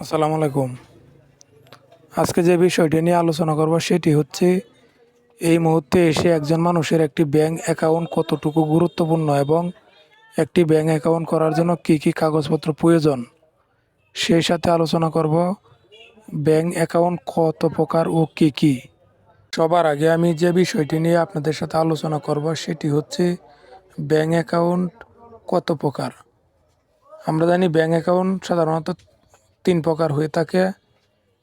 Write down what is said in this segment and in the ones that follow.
আসসালামু আলাইকুম। আজকে যে বিষয়টি নিয়ে আলোচনা করব সেটি হচ্ছে, এই মুহূর্তে এসে একজন মানুষের একটি ব্যাংক অ্যাকাউন্ট কতটুকু গুরুত্বপূর্ণ এবং একটি ব্যাংক অ্যাকাউন্ট করার জন্য কী কী কাগজপত্র প্রয়োজন? সেই সাথে আলোচনা করব, ব্যাংক অ্যাকাউন্ট কত প্রকার ও কী কী? সবার আগে আমি যে বিষয়টি নিয়ে আপনাদের সাথে আলোচনা করব সেটি হচ্ছে, ব্যাংক অ্যাকাউন্ট কত প্রকার? আমরা জানি ব্যাঙ্ক অ্যাকাউন্ট সাধারণত তিন প্রকার হয়ে থাকে।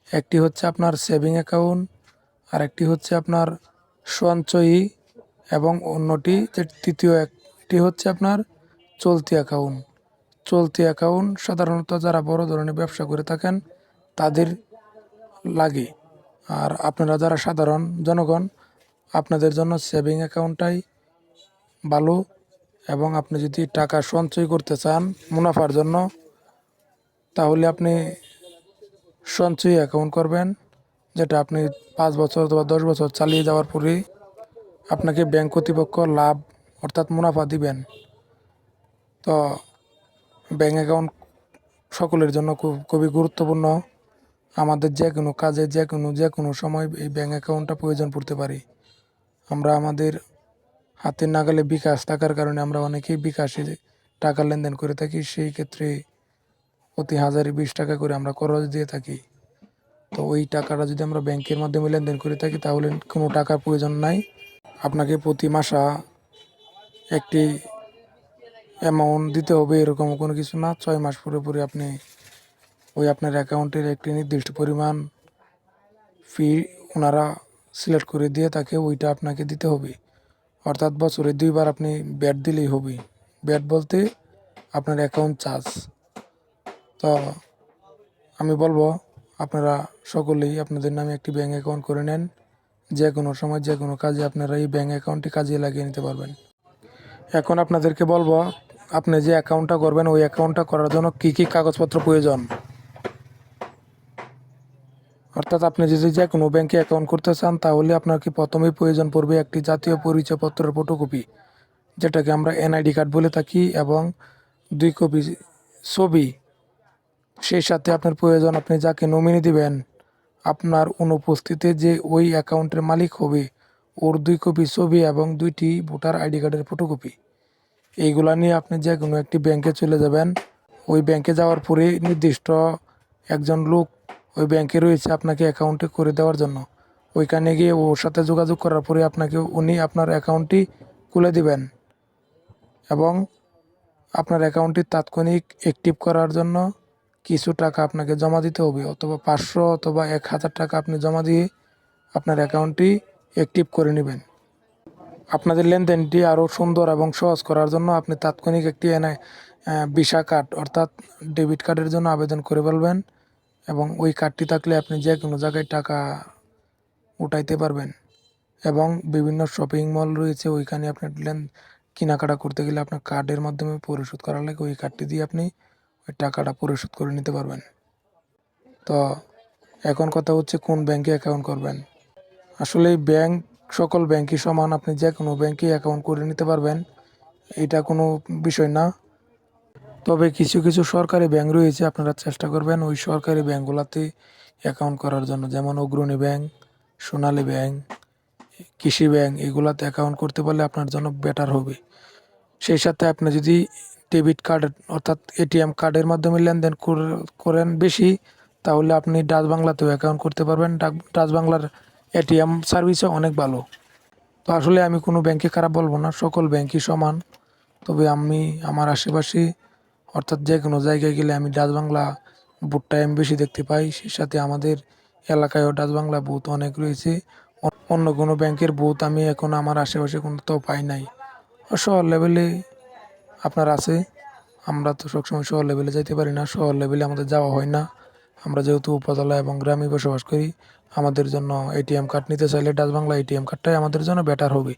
একটি হচ্ছে আপনার সেভিং অ্যাকাউন্ট আর একটি হচ্ছে আপনার সঞ্চয়ী এবং অন্যটি যে তৃতীয় একটি হচ্ছে আপনার চলতি অ্যাকাউন্ট চলতি অ্যাকাউন্ট সাধারণত যারা বড় ধরনের ব্যবসা করে থাকেন, তাদের লাগে। আর আপনারা যারা সাধারণ জনগণ, আপনাদের জন্য সেভিং অ্যাকাউন্টটাই ভালো। এবং আপনি যদি টাকা সঞ্চয় করতে চান মুনাফার জন্য, তাহলে আপনি সঞ্চয় অ্যাকাউন্ট করবেন, যেটা আপনি পাঁচ বছর অথবা দশ বছর চালিয়ে যাওয়ার পরেই আপনাকে ব্যাংক কর্তৃপক্ষ লাভ অর্থাৎ মুনাফা দিবেন। তো ব্যাংক অ্যাকাউন্ট সকলের জন্য খুব খুবই গুরুত্বপূর্ণ। আমাদের যে কোনো কাজে, যে কোনো যে কোনো সময় এই ব্যাংক অ্যাকাউন্টটা প্রয়োজন পড়তে পারি। আমরা আমাদের হাতের নাগালে বিকাশ থাকার কারণে আমরা অনেকেই বিকাশে টাকা লেনদেন করে থাকি। সেই ক্ষেত্রে প্রতি হাজারে বিশ টাকা করে আমরা খরচ দিয়ে থাকি। তো ওই টাকাটা যদি আমরা ব্যাংকের মাধ্যমে লেনদেন করে থাকি, তাহলে কোনো টাকার প্রয়োজন নাই। আপনাকে প্রতি মাসা একটি অ্যামাউন্ট দিতে হবে, এরকম কোনো কিছু না। ছয় মাস পরে পরে আপনি ওই আপনার অ্যাকাউন্টের একটি নির্দিষ্ট পরিমাণ ফি ওনারা সিলেক্ট করে দিয়ে তাকে ওইটা আপনাকে দিতে হবে। অর্থাৎ বছরে দুইবার আপনি ব্যাট দিলেই হবে ব্যাট বলতে আপনার অ্যাকাউন্ট চার্জ তো আমি বলব, আপনারা সকলেই আপনাদের নামে একটি ব্যাঙ্ক অ্যাকাউন্ট করে নেন। যে কোনো সময়, যে কোনো কাজে আপনারা এই ব্যাঙ্ক অ্যাকাউন্টটি কাজে লাগিয়ে নিতে পারবেন। এখন আপনাদেরকে বলব, আপনি যে অ্যাকাউন্টটা করবেন, ওই অ্যাকাউন্টটা করার জন্য কী কী কাগজপত্র প্রয়োজন? অর্থাৎ আপনি যদি যে কোনো ব্যাংকে অ্যাকাউন্ট করতে চান, তাহলে আপনার কি প্রথমেই প্রয়োজন পড়বে একটি জাতীয় পরিচয়পত্রের ফটোকপি যেটাকে আমরা এনআইডি কার্ড বলে থাকি এবং দুই কপি ছবি। সেই সাথে আপনার প্রয়োজন, আপনি যাকে নমিনি দিবেন, আপনার অনুপস্থিতিতে যে ওই অ্যাকাউন্টের মালিক হবে, ওর দুই কপি ছবি এবং দুইটি ভোটার আইডি কার্ডের ফটোকপি এইগুলা নিয়ে আপনি যে কোনো একটি ব্যাংকে চলে যাবেন। ওই ব্যাংকে যাওয়ার পরে নির্দিষ্ট একজন লোক ওই ব্যাংকে রয়েছে আপনাকে অ্যাকাউন্টে করে দেওয়ার জন্য। ওইখানে গিয়ে ওর সাথে যোগাযোগ করার পরে আপনাকে উনি আপনার অ্যাকাউন্টটি খুলে দিবেন এবং আপনার অ্যাকাউন্টটি তাৎক্ষণিক অ্যাক্টিভ করার জন্য কিছু টাকা আপনাকে জমা দিতে হবে অথবা পাঁচশো অথবা এক হাজার টাকা আপনি জমা দিয়ে আপনার অ্যাকাউন্টটি অ্যাক্টিভ করে নেবেন। আপনাদের লেনদেনটি আরও সুন্দর এবং সহজ করার জন্য আপনি তাৎক্ষণিক একটি এনে ভিসা কার্ড অর্থাৎ ডেবিট কার্ডের জন্য আবেদন করে ফেলবেন। এবং ওই কার্ডটি থাকলে আপনি যে কোনো জায়গায় টাকা উঠাইতে পারবেন। এবং বিভিন্ন শপিং মল রয়েছে, ওইখানে আপনি লেন কেনাকাটা করতে গেলে আপনার কার্ডের মাধ্যমে পরিশোধ করা লাগে। ওই কার্ডটি দিয়ে আপনি ওই টাকাটা পরিশোধ করে নিতে পারবেন। তো এখন কথা হচ্ছে কোন ব্যাংকে অ্যাকাউন্ট করবেন। আসলে ব্যাংক সকল ব্যাংকই সমান। আপনি যে কোনো ব্যাংকে অ্যাকাউন্ট করে নিতে পারবেন। এটা কোনো বিষয় না। তবে কিছু কিছু সরকারি ব্যাংক রয়েছে, আপনারা চেষ্টা করবেন ওই সরকারি ব্যাংকগুলোতে অ্যাকাউন্ট করার জন্য। যেমন Agrani bank, Sonali bank, Krishi bank, এগুলাতে অ্যাকাউন্ট করতে পারলে আপনার জন্য বেটার হবে। সেই সাথে আপনি যদি ডেবিট কার্ড অর্থাৎ এটিএম কার্ডের মাধ্যমে লেনদেন করে- করেন বেশি, তাহলে আপনি ডাচ বাংলাতেও অ্যাকাউন্ট করতে পারবেন। ডাচ বাংলার এটিএম সার্ভিসও অনেক ভালো। তো আসলে আমি কোনো ব্যাংকে খারাপ বলব না, সকল ব্যাংকই সমান। তবে আমি, আমার আশেপাশে অর্থাৎ যে কোনো জায়গায় গেলে আমি ডাচ বাংলা বুথটা আমি বেশি দেখতে পাই। সেই সাথে আমাদের এলাকায়ও ডাচ বাংলা বুথ অনেক রয়েছে। অন্য কোনো ব্যাংকের বুথ আমি এখন আমার আশেপাশে কোনো তো পাই নাই। শহর লেভেলে আপনার আছে। আমরা তো সবসময় শহর লেভেলে যাইতে পারি না। শহর লেভেলে আমাদের যাওয়া হয় না। আমরা যেহেতু উপজেলা এবং গ্রামে বসবাস করি, আমাদের জন্য এটিএম কার্ড নিতে চাইলে ডাচ বাংলা এটিএম কার্ডটাই আমাদের জন্য বেটার হবে।